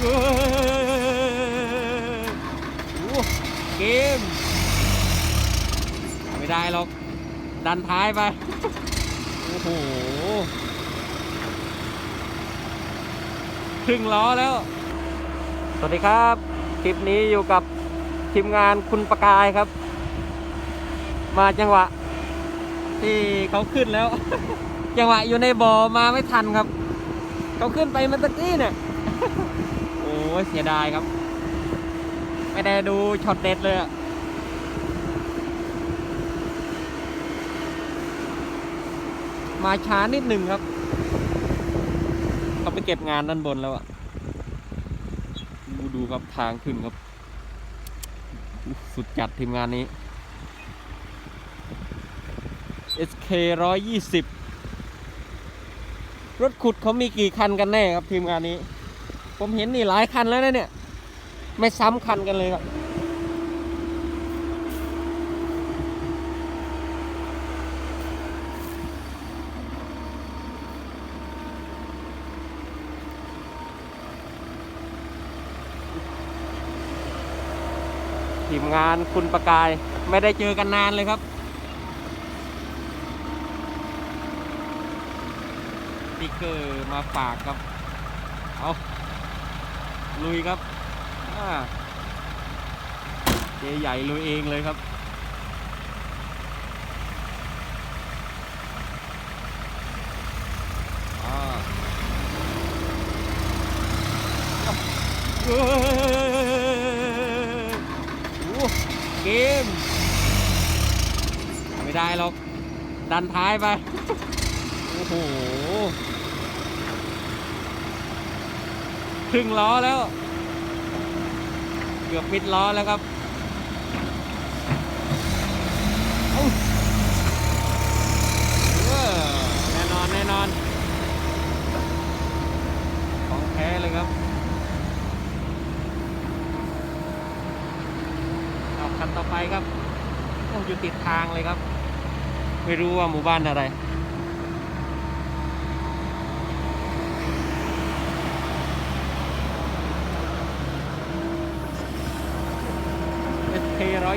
เอ้ยโอ้เกม ไม่ได้หรอก ดันท้ายไป โอ้โหครึ่งล้อแล้ว สวัสดีครับ คลิปนี้อยู่กับทีมงานคุณประกายครับ มาจังหวะ ที่เขาขึ้นแล้ว จังหวะอยู่ในบ่อมาไม่ทันครับ เขาขึ้นไปมื่อตะกี้เนี่ย ยเสียดายครับ ไม่ได้ดูช็อตเด็ดเลยอะมาช้านิดหนึ่งครับเขาไปเก็บงานด้านบนแล้วอะดูดูครับทางขึ้นครับ สุดจัดทีมงานนี้ SK 120 รถขุดเขามีกี่คันกันแน่ครับทีมงานนี้ ผมเห็นนี่หลายคันแล้วนะเนี่ย ไม่ซ้ำคันกันเลยครับทีมงานคุณประกายไม่ได้เจอกันนานเลยครับ ติ๊กเกอร์มาฝากครับ เอา ลุยครับเจใหญ่ลุยเองเลยครับอ่าเอ้ยโอ้เกม ไม่ได้หรอก ดันท้ายไป โอ้โห ครึ่งล้อแล้ว เกือบมิดล้อแล้วครับเอ้าเออแน่นอนแน่นอน ของแท้เลยครับเอาคันต่อไปครับโอ้อยู่ติดทางเลยครับ ไม่รู้ว่าหมู่บ้านอะไร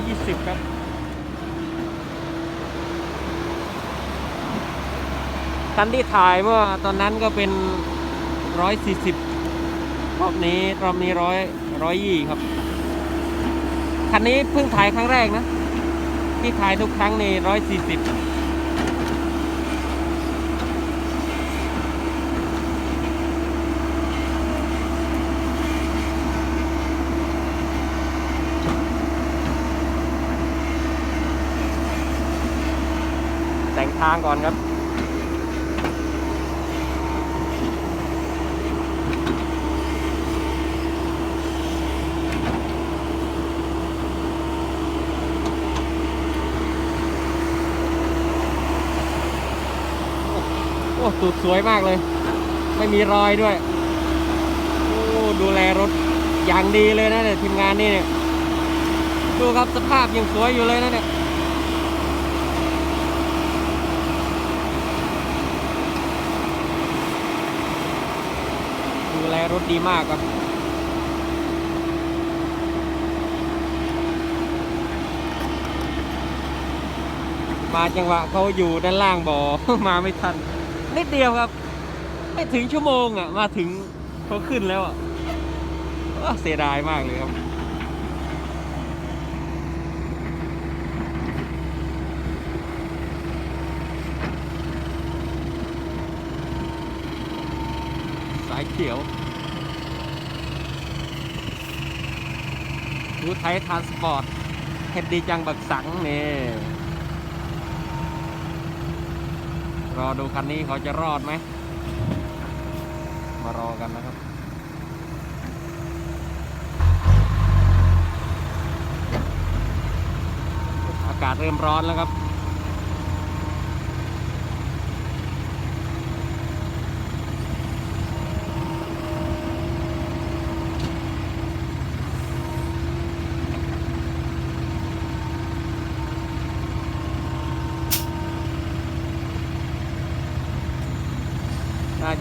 120 ครับคันที่ถ่ายเมื่อตอนนั้นก็เป็น 140 รอบนี้รอบนี้ร้อยร้อยยี่ครับ คันนี้เพิ่งถ่ายครั้งแรกนะ ที่ถ่ายทุกครั้งใน140 ทางก่อนครับโอ้ตูดสวยมากเลย ไม่มีรอยด้วย โอ้ดูแลรถอย่างดีเลยนะเนี่ยทีมงานนี่เนี่ย ดูครับสภาพยังสวยอยู่เลยนะเนี่ย ดูแลร ถดีมากครับมาจังหวะเขาอยู่ด้านล่างบ่อ มาไม่ทันนิดเดียวครับ ไม่ถึงชั่วโมงอะ มาถึงเขาขึ้นแล้วอะเสียดายมากเลยครับสายเขียว ดูไทยทรานสปอร์ตเฮ็ดดีจังบักสังนี่รอดูคันนี้เขาจะรอดไหม มารอกันนะครับอากาศเริ่มร้อนแล้วครับ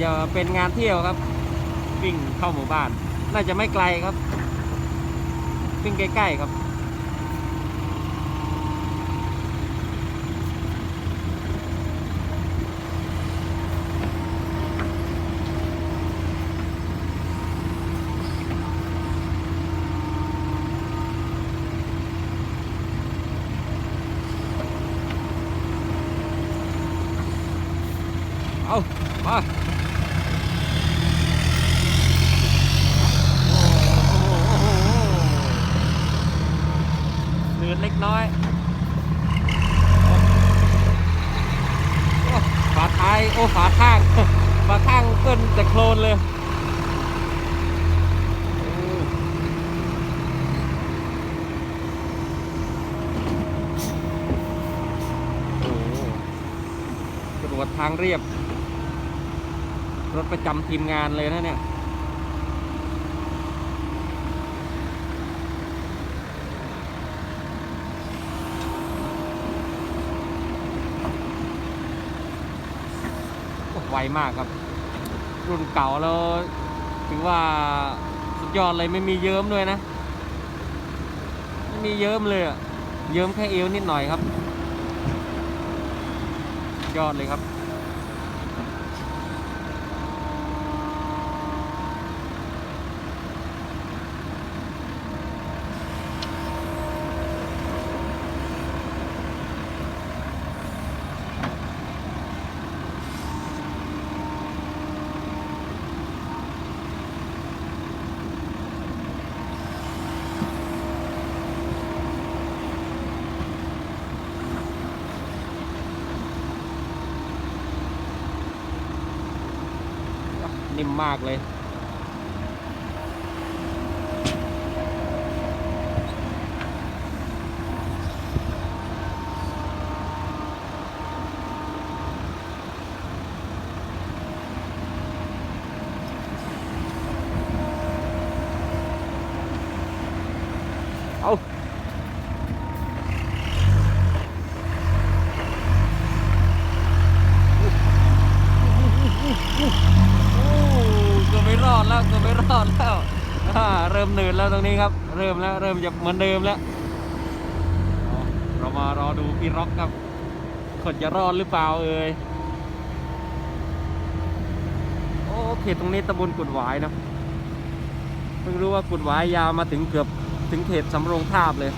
จะเป็นงานเที่ยวครับ วิ่งเข้าหมู่บ้าน น่าจะไม่ไกลครับ วิ่งใกล้ๆครับเอามาโอ้โหโอ้โห เล็กน้อยฝาท้าย โอ้ฝาข้างฝาข้างเกินแต่โคลนเลยตรวจทางเรียบ รถประจำทีมงานเลยนะเนี่ย ไวมากครับ รุ่นเก่าแล้วถือว่าสุดยอดเลยไม่มีเยิ้มด้วยนะ ไม่มีเยิ้มเลยอะเยิ้มแค่เอวนิดหน่อยครับ ยอดเลยครับ นิ่มมากเลยเอาโอ้เกือบไม่รอดแล้วเกือบไม่รอดแล้วอ่าเริ่มหนืดแล้ว ตรงนี้ครับ เริ่มแล้ว เริ่มจะเหมือนเดิมแล้ว เรามารอดูพี่ร็อกครับคนจะรอดหรือเปล่าเอ่ยโอเคตรงนี้ตำบลกุดหวายนะเพิ่งรู้ว่ากุดหวายยาวมาถึงเกือบถึงเขตสำโรงทาบเลย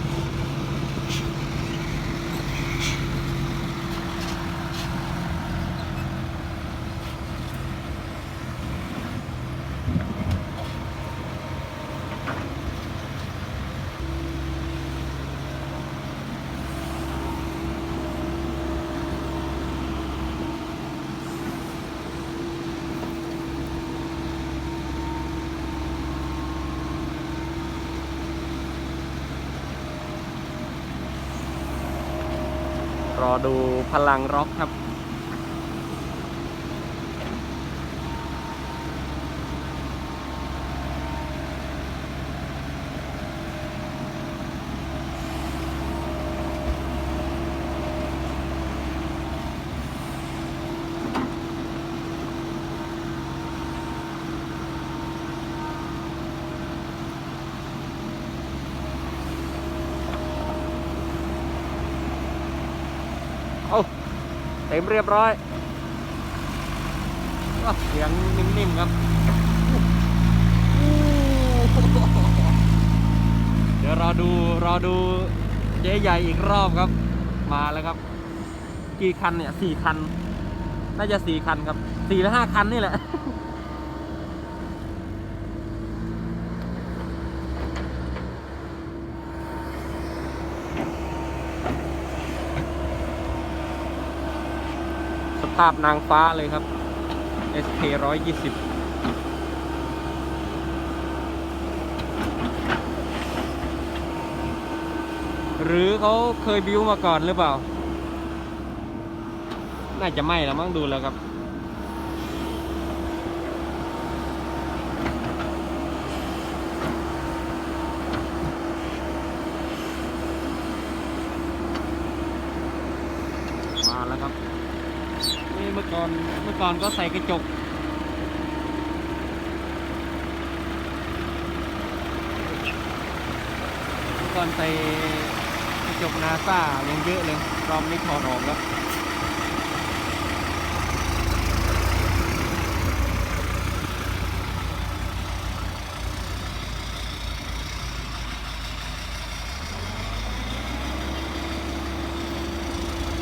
ดูพลังร็อกครับ เต็มเรียบร้อยว้าเสียงนิ่มๆครับ เดี๋ยวรอดูรอดูเจ๊ใหญ่อีกรอบครับ มาแล้วครับ กี่คันเนี่ยสี่คัน น่าจะสี่คันครับสี่หรือห้าคันนี่แหละาพนางฟ้าเลยครับ SK 120หรือเขาเคยบิวมาก่อนหรือเปล่า น่าจะไม่แล้วมั้งดูแล้วครับ่อนเมื่อก่อนก็ใส่กระจก เมื่อก่อนใส่กระจกนาซายังเยอะเลยรอมไม่ถอดออกแล้ว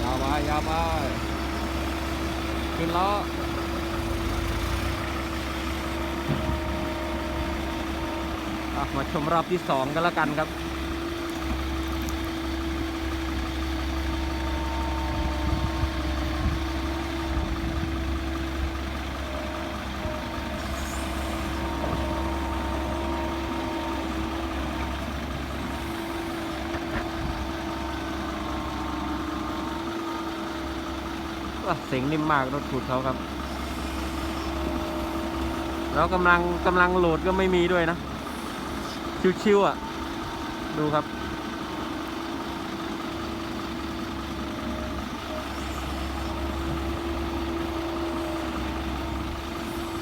ยาวไปยาวไป ขึ้นล้อมาชมรอบที่สองกันแล้วกันครับ เสียงนิ่มมากรถขูดเขาครับ แล้วกำลังกำลังโหลดก็ไม่มีด้วยนะ ชิวๆอะ ดูครับ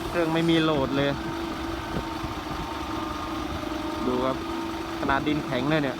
เครื่องไม่มีโหลดเลย ดูครับขนาดดินแข็งเลยเนี่ย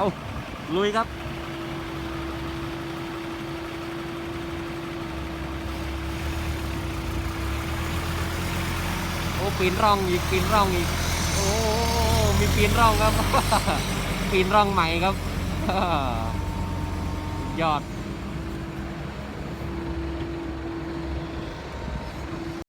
เอาลุยครับ โอ้ปีนร่องอีกปีนร่องอีก โอ้มีปีนร่องครับ ปีนร่องใหม่ครับยอด